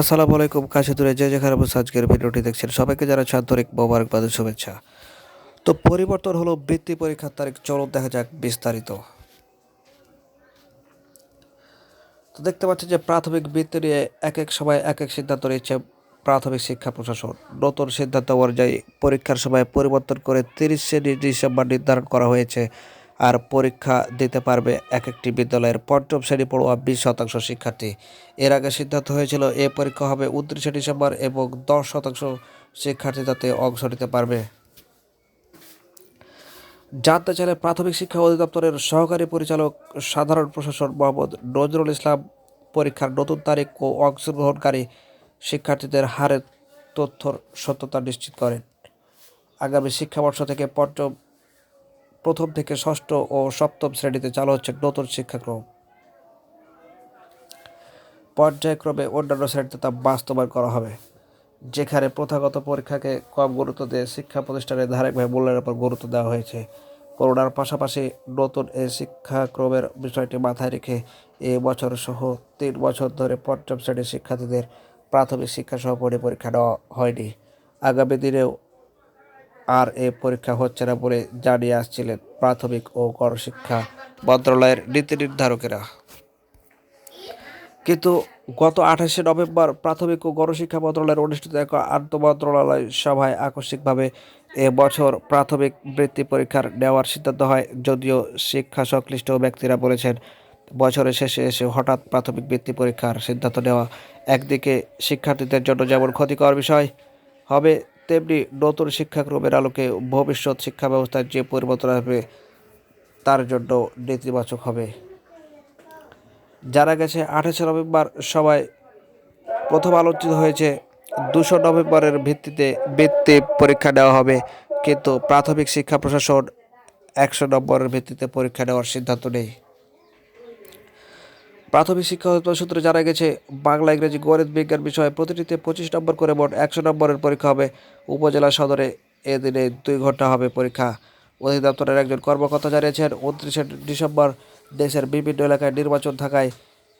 আসসালামু আলাইকুম, কাছে দূরে যে যেখানে বসে আজকের ভিডিওটি দেখছেন, সবাইকে যারা আন্তরিক মোবারকবাদ ও শুভেচ্ছা। তো পরিবর্তন হলো, বৃত্তি পরীক্ষার তারিখ চলুন দেখা যাক বিস্তারিত। তো দেখতে পাচ্ছেন যে প্রাথমিক বৃত্তি নিয়ে এক এক সময় এক এক সিদ্ধান্ত নিচ্ছে প্রাথমিক শিক্ষা প্রশাসন। নতুন সিদ্ধান্ত অনুযায়ী পরীক্ষার সময় পরিবর্তন করে তিরিশে ডিসেম্বর নির্ধারণ করা হয়েছে। আর পরীক্ষা দিতে পারবে এক একটি বিদ্যালয়ের পঞ্চম শ্রেণি পড়ুয়া বিশ শতাংশ শিক্ষার্থী। এর আগে সিদ্ধান্ত হয়েছিল এ পরীক্ষা হবে উনত্রিশে ডিসেম্বর এবং দশ শতাংশ শিক্ষার্থী তাতে অংশ নিতে পারবে। জানতে চাইলে প্রাথমিক শিক্ষা অধিদপ্তরের সহকারী পরিচালক সাধারণ প্রশাসন মোহাম্মদ নজরুল ইসলাম পরীক্ষার নতুন তারিখ ও অংশগ্রহণকারী শিক্ষার্থীদের হারের তথ্যর সত্যতা নিশ্চিত করেন। আগামী শিক্ষাবর্ষ থেকে পঞ্চম প্রথম থেকে ষষ্ঠ ও সপ্তম শ্রেণীতে চালু হচ্ছে নতুন শিক্ষাক্রম। পর্যায়ক্রমে অন্যান্য শ্রেণীতে তা বাস্তবায়ন করা হবে, যেখানে প্রথাগত পরীক্ষাকে কম গুরুত্ব দিয়ে শিক্ষা প্রতিষ্ঠানের ধারাবাহিক মূল্যের উপর গুরুত্ব দেওয়া হয়েছে। করোনার পাশাপাশি নতুন এই শিক্ষাক্রমের বিষয়টি মাথায় রেখে এ বছর সহ তিন বছর ধরে পঞ্চম শ্রেণির শিক্ষার্থীদের প্রাথমিক শিক্ষা সহপাঠী পরীক্ষা নেওয়া হয়নি। আগামী দিনেও আর এ পরীক্ষা হচ্ছে না বলে জানিয়ে আসছিলেন প্রাথমিক ও গণশিক্ষা মন্ত্রণালয়ের নীতি নির্ধারকেরা। কিন্তু গত আঠাশে নভেম্বর প্রাথমিক ও গণশিক্ষা মন্ত্রণালয়ের অনুষ্ঠিত এক আন্ত মন্ত্রণালয় সভায় আকস্মিকভাবে এ বছর প্রাথমিক বৃত্তি পরীক্ষার নেওয়ার সিদ্ধান্ত হয়। যদিও শিক্ষা সংশ্লিষ্ট ব্যক্তিরা বলেছেন, বছরের শেষে এসে হঠাৎ প্রাথমিক বৃত্তি পরীক্ষার সিদ্ধান্ত নেওয়া একদিকে শিক্ষার্থীদের জন্য যেমন ক্ষতিকর বিষয় হবে তেমনি নতুন শিক্ষাক্রমের আলোকে ভবিষ্যৎ শিক্ষা ব্যবস্থায় যে পরিবর্তন আসবে, তার জন্য নেতিবাচক হবে। জানা গেছে, আঠাশে নভেম্বর সবাই প্রথম আলোচিত হয়েছে, দুশো নভেম্বরের ভিত্তিতে বৃত্তি পরীক্ষা নেওয়া হবে। কিন্তু প্রাথমিক শিক্ষা প্রশাসন একশো নম্বরের ভিত্তিতে পরীক্ষা নেওয়ার সিদ্ধান্ত নেই। প্রাথমিক শিক্ষা সূত্রে জানা গেছে, বাংলা ইংরেজি গণিত বিজ্ঞান বিষয়ে প্রতিটিতে পঁচিশ নম্বর করে মোট একশো নম্বরের পরীক্ষা হবে। উপজেলা সদরে এদিনে দুই ঘণ্টা হবে পরীক্ষা। অধিদপ্তরের একজন কর্মকর্তা জানিয়েছেন, উনত্রিশে ডিসেম্বর দেশের বিভিন্ন এলাকায় নির্বাচন থাকায়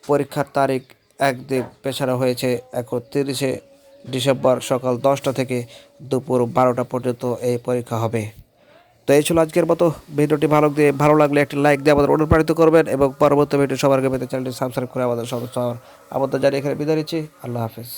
পরীক্ষার তারিখ একদিন পেছানো হয়েছে। এখন তিরিশে ডিসেম্বর সকাল দশটা থেকে দুপুর বারোটা পর্যন্ত এই পরীক্ষা হবে। তো এই ছিল আজকের মতো। ভিডিওটি ভালো দিয়ে ভালো লাগলে একটি লাইক দিয়ে আমাদের অনুপ্রাণিত করবেন এবং পরবর্তী ভিডিও সবার আগে পেতে চ্যানেলটি সাবস্ক্রাইব করে আমাদের হওয়ার আমাদের জানিয়ে এখানে বিদায় নিচ্ছি। আল্লাহ হাফিজ।